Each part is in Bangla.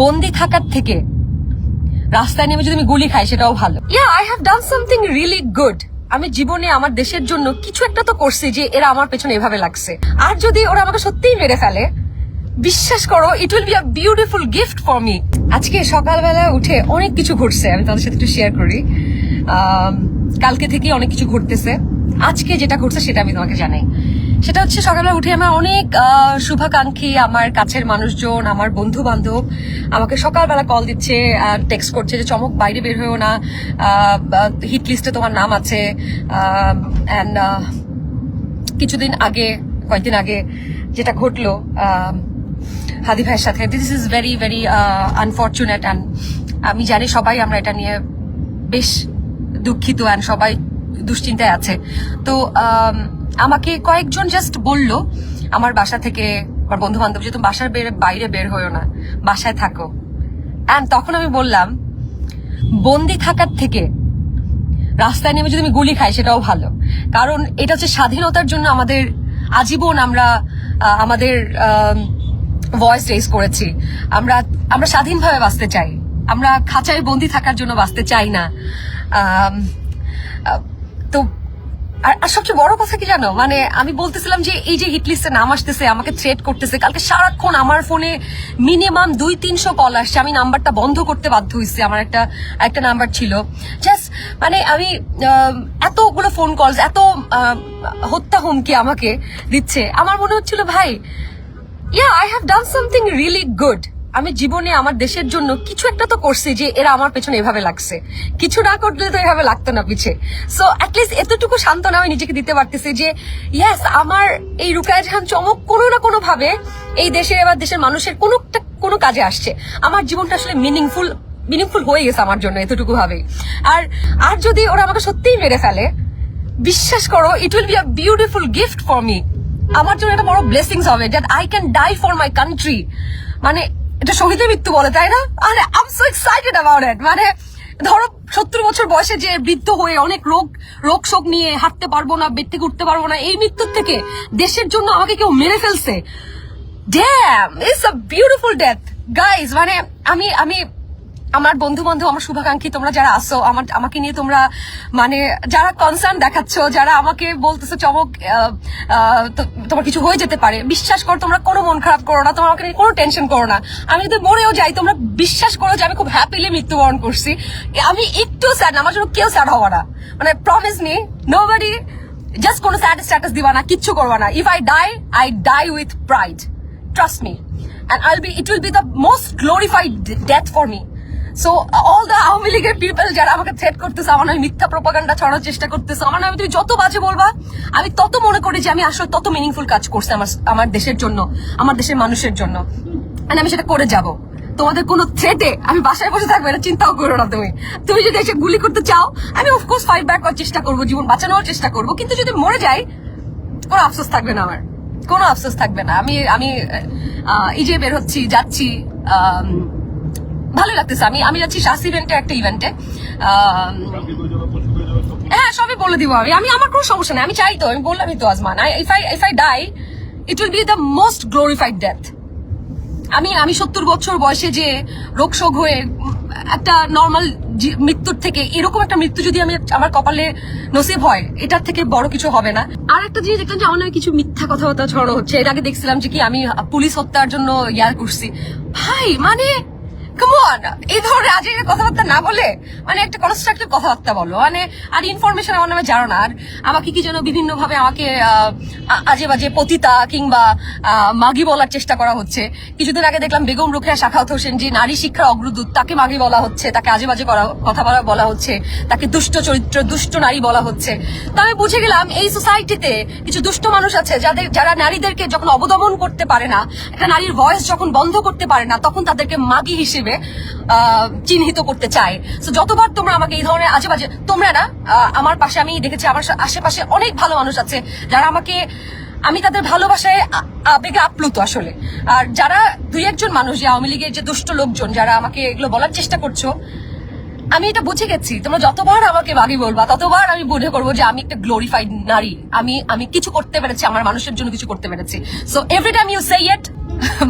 বন্দি থাকার থেকে রাস্তায় নেমে যদি আমি গুলি খাই সেটাও ভালো। Yeah I have done something really good আমি জীবনে আমার দেশের জন্য কিছু একটা তো করছি যে এরা আমার পেছনে এভাবে লাগছে। আর যদি ওরা আমাকে সত্যিই মেরে ফেলে বিশ্বাস করো it will be a beautiful gift for me আজকে সকালবেলা উঠে অনেক কিছু ঘটছে আমি তাদের সাথে একটু শেয়ার করি। কালকে থেকে অনেক কিছু ঘটতেছে। আজকে যেটা ঘটছে সেটা আমি তোমাকে জানাই। সেটা হচ্ছে সকালবেলা উঠে আমার অনেক শুভাকাঙ্ক্ষী, আমার কাছের মানুষজন, আমার বন্ধু বান্ধব আমাকে সকালবেলা কল দিচ্ছে টেক্সট করছে যে, চমক, বাইরে বের হয়েও না হিট লিস্টে তোমার নাম আছে। অ্যান্ড কিছুদিন আগে, কয়েকদিন আগে যেটা ঘটলো হাদি ভাইয়ের সাথে this is very very unfortunate and আমি জানি সবাই আমরা এটা নিয়ে বেশ দুঃখিত অ্যান্ড সবাই দুশ্চিন্তায় আছে। তো আমাকে কয়েকজন জাস্ট বলল, আমার বাসা থেকে, আমার বন্ধু বান্ধব যে তুমি বাসার বের, বাইরে বের হয়েও না, বাসায় থাকো। অ্যান্ড তখন আমি বললাম, বন্দি থাকার থেকে রাস্তায় নেমে যদি আমি গুলি খাই, সেটাও ভালো। কারণ এটা হচ্ছে স্বাধীনতার জন্য আমাদের আজীবন আমরা আমাদের ভয়েস রেজ করেছি। আমরা আমরা স্বাধীনভাবে বাঁচতে চাই। আমরা খাঁচায় বন্দি থাকার জন্য বাঁচতে চাই না। তো আর সবচেয়ে বড় কথা কি জানো? মানে আমি বলতেছিলাম যে এই যে হিট লিস্টে নাম আসতেছে, আমাকে থ্রেট করতেছে, কালকে সারাক্ষণ আমার ফোনে মিনিমাম দুই তিনশো কল আসছে। আমি নাম্বারটা বন্ধ করতে বাধ্য হয়েছি, আমার একটা একটা নাম্বার ছিল। জাস্ট মানে আমি এতগুলো ফোন কলস এত হত্যা হুমকি আমাকে দিচ্ছে। আমার মনে হচ্ছিল, ভাই yeah I have done something really good আমি জীবনে আমার দেশের জন্য কিছু একটা তো করছি যে এরা আমার পেছনে এভাবে লাগছে। কিছু না করলে তো এভাবে লাগতো না পিছে। সো অ্যাটলিস্ট এতটুকু সান্ত্বনা আমি নিজেকে দিতে পারতেছি যে ইয়াস আমার এই রুকায়া জাহান চমক কোনো না কোনো ভাবে এই দেশের এবার দেশের মানুষের কোনো কোনো কাজে আসছে। আমার জীবনটা আসলে মিনিংফুল মিনিংফুল হয়ে গেছে আমার জন্য এতটুকু ভাবে আর আর যদি ওরা আমাকে সত্যিই মেরে ফেলে, বিশ্বাস করো it will be a beautiful gift for me আমার জন্য একটা বড় ব্লেসিংস হবে that I can die for my country মানে এটা শহীদের মৃত্যু বলে, তাই না? আরে um so excited about it মানে ধরো, সত্তর বছর বয়সে যে বৃদ্ধ হয়ে অনেক রোগ রোগ শোক নিয়ে হাঁটতে পারব না বেড থেকে উঠতে পারব না, এই মৃত্যুর থেকে দেশের জন্য আমাকে কেউ মেরে ফেলছে। Damn it's a beautiful death guys মানে আমি আমি আমার বন্ধু বান্ধব আমার শুভাকাঙ্ক্ষী, তোমরা যারা আসো আমার আমাকে নিয়ে তোমরা মানে যারা কনসার্ন দেখাচ্ছ, যারা আমাকে বলতেছো চমক তোমার কিছু হয়ে যেতে পারে, বিশ্বাস করো তোমরা কোনো মন খারাপ করো না, তোমরা আমাকে নিয়ে কোনো টেনশন করো না। আমি যদি মরেও যাই, তোমরা বিশ্বাস করো যে আমি খুব হ্যাপিলি মৃত্যুবরণ করছি। আমি একটু স্যাড না, আমার জন্য কেউ স্যাড হওয়া না। মানে promise me nobody just কোনো স্যাড স্ট্যাটাস দিবা না, কিচ্ছু করবা না। If I die I die with pride trust me and i'll be it will be the most glorified death for me. So all the Awami লীগের পিপল যারা আমাকে থ্রেট করতেছে, আমার নামে মিথ্যা প্রপাগান্ডা ছড়ানোর চেষ্টা করতেছে, আমার নামে তুমি যত বাজে বলবা, আমি তত মনে করি যে আমি আসলে তত মিনিংফুল কাজ করছি আমার আমার দেশের জন্য, আমার দেশের মানুষের জন্য। And আমি সেটা করে যাব। তোমাদের কোনো থ্রেটে আমি বাসায় বসে থাকব, এটা চিন্তাও করো না তুমি। তুমি যদি এসে গুলি করতে চাও, আমি অফকোর্স ফাইট ব্যাক করার চেষ্টা করব, জীবন বাঁচানোর চেষ্টা করব, কিন্তু যদি মরে যাই, কোনো আফসোস থাকবে না আমার। কোনো আফসোস থাকবে না। আমি আমি এই যে বের হচ্ছি, যাচ্ছি ভালোই লাগতেছে। আমি আমি যাচ্ছি শাস্তি ইভেন্টে একটা ইভেন্টে হ্যাঁ সবই বলে দিব আমি। আমি আমার কোনো সমস্যা নেই। আমি চাই তো, আমি বললামই তো Ajman if I if I die it will be the most glorified death আমি আমি সত্তর বছর বয়সে যে রোগ শোক হয়ে একটা নর্মাল মৃত্যুর থেকে, এরকম একটা মৃত্যু যদি আমি আমার কপালে নসিব হয়, এটার থেকে বড় কিছু হবে না। আর একটা জিনিস দেখলাম যে আমার কিছু মিথ্যা কথাবার্তা ছড়ানো হচ্ছে। এর আগে দেখছিলাম যে কি আমি পুলিশ হত্যার জন্য ইয়ার করছি। ভাই মানে কেমন এই ধরনের আজে বাজে কথাবার্তা না বলে মানে একটা কনস্ট্রাকটিভ কথাবার্তা বলো। মানে আর ইনফরমেশন আমার নামে জানো না। আর আমাকে কি যেন বিভিন্ন ভাবে আমাকে আজে বাজে পতিতা কিংবা মাগি বলার চেষ্টা করা হচ্ছে। কিছুদিন আগে দেখলাম বেগম রুখিয়া শাখাওত হোসেন যে নারী শিক্ষার অগ্রদূত, তাকে মাগি বলা হচ্ছে, তাকে আজে বাজে করা, কথা বলা বলা হচ্ছে, তাকে দুষ্ট চরিত্র, দুষ্ট নারী বলা হচ্ছে। তো আমি বুঝে গেলাম, এই সোসাইটিতে কিছু দুষ্ট মানুষ আছে, যাদের, যারা নারীদেরকে যখন অবদমন করতে পারে না, একটা নারীর ভয়েস যখন বন্ধ করতে পারে না, তখন তাদেরকে মাগি হিসেবে আহ, চিহ্নিত করতে চায় তো যতবার তোমরা আমাকে এই ধরনের বাজে তোমরা না আমার পাশে আমি দেখেছি আমার আশেপাশে অনেক ভালো মানুষ আছে যারা আমাকে আমি তাদের ভালোবাসায় আবেগে আপ্লুত আসলে। আর যারা দুই একজন মানুষ যে আওয়ামী লীগের যে দুষ্ট লোকজন যারা আমাকে এগুলো বলার চেষ্টা করছ আমি এটা বুঝে গেছি। তোমরা যতবার আমাকে বাগি বলবা ততবার আমি মনে করব যে আমি একটা গ্লোরিফাইড নারী। আমি আমি কিছু করতে পেরেছি আমার মানুষের জন্য কিছু করতে পেরেছি। So every time you say it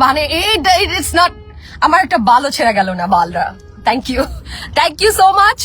মানে ইটস নট আমার একটা বালও ছেড়ে গেল না বালরা। Thank you thank you so much